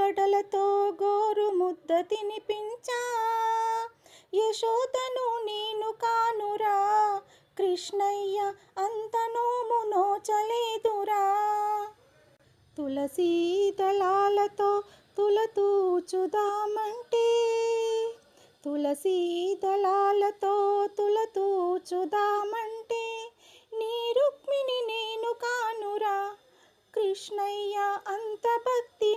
గడలతో గోరు ముద్ద తినిపించా. యశోదను నేను కానురా. కృష్ణయ్య అంత నోము నోచలేదురా తులసీ దళాలతో తులతూచుదామంటే. తులసీ దళాలతో తులతూచుదామంటే. నీ రుక్మిణి నేను కానురా. కృష్ణయ్య అంత భక్తి